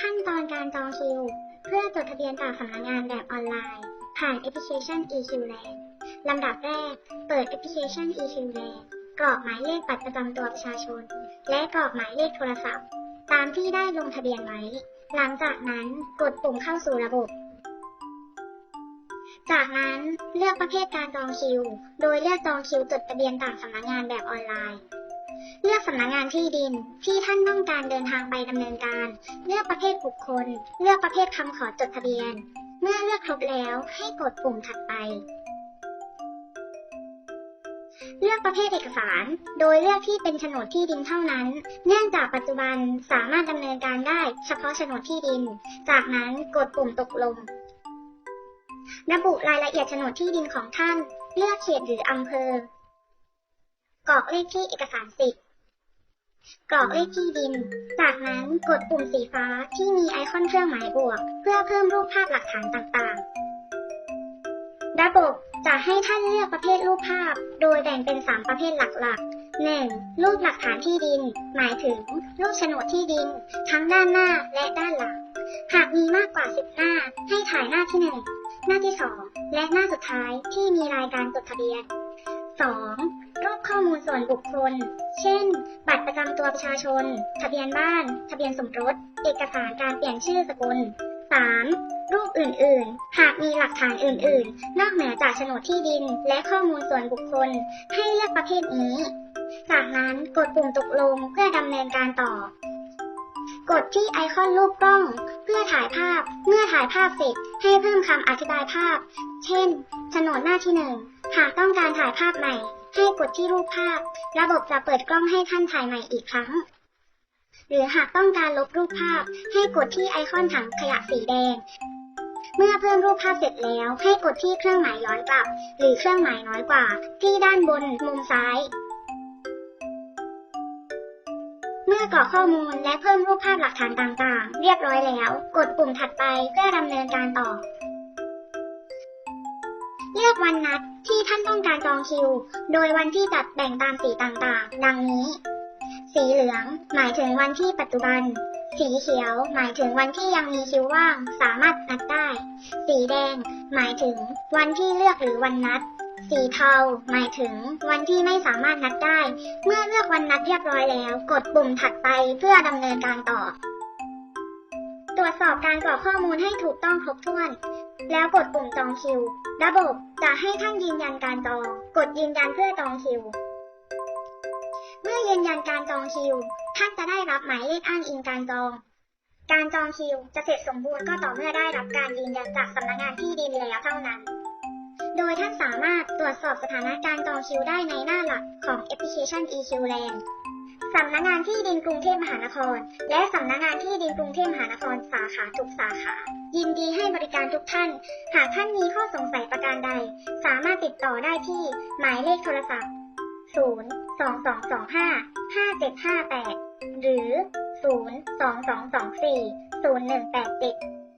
ขั้นตอนการจองคิว เพื่อจดทะเบียนต่อสำนักงานแบบออนไลน์ ผ่านแอปพลิเคชัน eQland ลำดับแรก เปิดแอปพลิเคชัน eQland กรอกหมายเลขบัตรประจำตัวประชาชน และกรอกหมายเลขโทรศัพท์ ตามที่ได้ลงทะเบียนไว้ หลังจากนั้นกดปุ่มเข้าสู่ระบบ จากนั้นเลือกประเภทการจองคิว โดยเลือกจองคิวจดทะเบียนต่างสำนักงานแบบออนไลน์ เลือกสำนักงานที่ดินที่ท่านต้องการเดินทางไปดำเนินการ เลือกประเภทบุคคล เลือกประเภทคำขอจดทะเบียน เมื่อเลือกครบแล้วให้กดปุ่มถัดไป เลือกประเภทเอกสาร โดยเลือกที่เป็นโฉนดที่ดินเท่านั้น เนื่องจากปัจจุบันสามารถดำเนินการได้เฉพาะโฉนดที่ดิน จากนั้นกดปุ่มตกลง ระบุรายละเอียดโฉนดที่ดินของท่าน เลือกเขตหรืออำเภอ กรอกเลขที่เอกสารสิทธิ์กรอกเลขที่ดิน จากนั้นกดปุ่มสีฟ้าที่มีไอคอนเครื่องหมายบวก เพื่อเพิ่มรูปภาพหลักฐานต่างๆ ระบบจะให้ท่านเลือกประเภทรูปภาพ โดยแบ่งเป็น 3 ประเภทหลักๆ 1. รูปหลักฐานที่ดิน หมายถึง รูปโฉนดที่ดิน ทั้งด้านหน้าและด้านหลัง หากมีมากกว่า 10 หน้า ให้ถ่ายหน้าที่ 1 หน้าที่ 2 และหน้าสุดท้ายที่มีรายการจดทะเบียน 2. วนบุคคล เช่น บัตรประจำตัวประชาชน ทะเบียนบ้าน ทะเบียนสมรส เอกสารการเปลี่ยนชื่อสกุล 3. รูปอื่น ๆ หากมีหลักฐานอื่น ๆ นอกเหนือจากโฉนดที่ดิน และข้อมูลส่วนบุคคล ให้เลือกประเภทนี้ จากนั้นกดปุ่มตกลงเพื่อดำเนินการต่อ กดที่ไอคอนรูปกล้อง เพื่อถ่ายภาพ เมื่อถ่ายภาพเสร็จ ให้เพิ่มคำอธิบายภาพ เช่น โฉนดหน้าที่หนึ่งหากต้องการถ่ายภาพใหม่ ให้กดที่รูปภาพ ระบบจะเปิดกล้องให้ท่านถ่ายใหม่อีกครั้ง หรือหากต้องการลบรูปภาพ ให้กดที่ไอคอนถังขยะสีแดง เมื่อเพิ่มรูปภาพเสร็จแล้ว ให้กดที่เครื่องหมายย้อนกลับ หรือเครื่องหมายน้อยกว่า ที่ด้านบนมุมซ้าย เมื่อกรอกข้อมูลและเพิ่มรูปภาพหลักฐานต่างๆ เรียบร้อยแล้ว กดปุ่มถัดไปเพื่อดำเนินการต่อ อกวันนัดที่ท่านต้องการจองคิว โดยวันที่จัดแบ่งตามสีต่างๆ ดังนี้ สีเหลืองหมายถึงวันที่ปัจจุบัน สีเขียวหมายถึงวันที่ยังมีคิวว่างสามารถนัดได้ สีแดงหมายถึงวันที่เลือกหรือวันนัด สีเทาหมายถึงวันที่ไม่สามารถนัดได้ เมื่อเลือกวันนัดเรียบร้อยแล้ว กดปุ่มถัดไปเพื่อดำเนินการต่อ ตรวจสอบการกรอกข้อมูลให้ถูกต้องครบถ้วน แล้วกดปุ่มจองคิว ระบบจะให้ท่านยืนยันการจอง กดยืนยันเพื่อจองคิว เมื่อยืนยันการจองคิว ท่านจะได้รับหมายเลขอ้างอิงการจอง การจองคิวจะเสร็จสมบูรณ์ก็ต่อเมื่อได้รับการยืนยันจากสำนักงานที่ดินแล้วเท่านั้น โดยท่านสามารถตรวจสอบสถานะการจองคิวได้ในหน้าหลักของแอปพลิเคชัน eQland สำนักงานที่ดินกรุงเทพมหานคร และสำนักงานที่ดินกรุงเทพมหานครสาขาทุกสาขา ยินดีให้บริการทุกท่าน หากท่านมีข้อสงสัยประการใด สามารถติดต่อได้ที่หมายเลขโทรศัพท์ 0 2 2 2 5 5 7 5 8 หรือ 0 2 2 2 4 0 1 8 7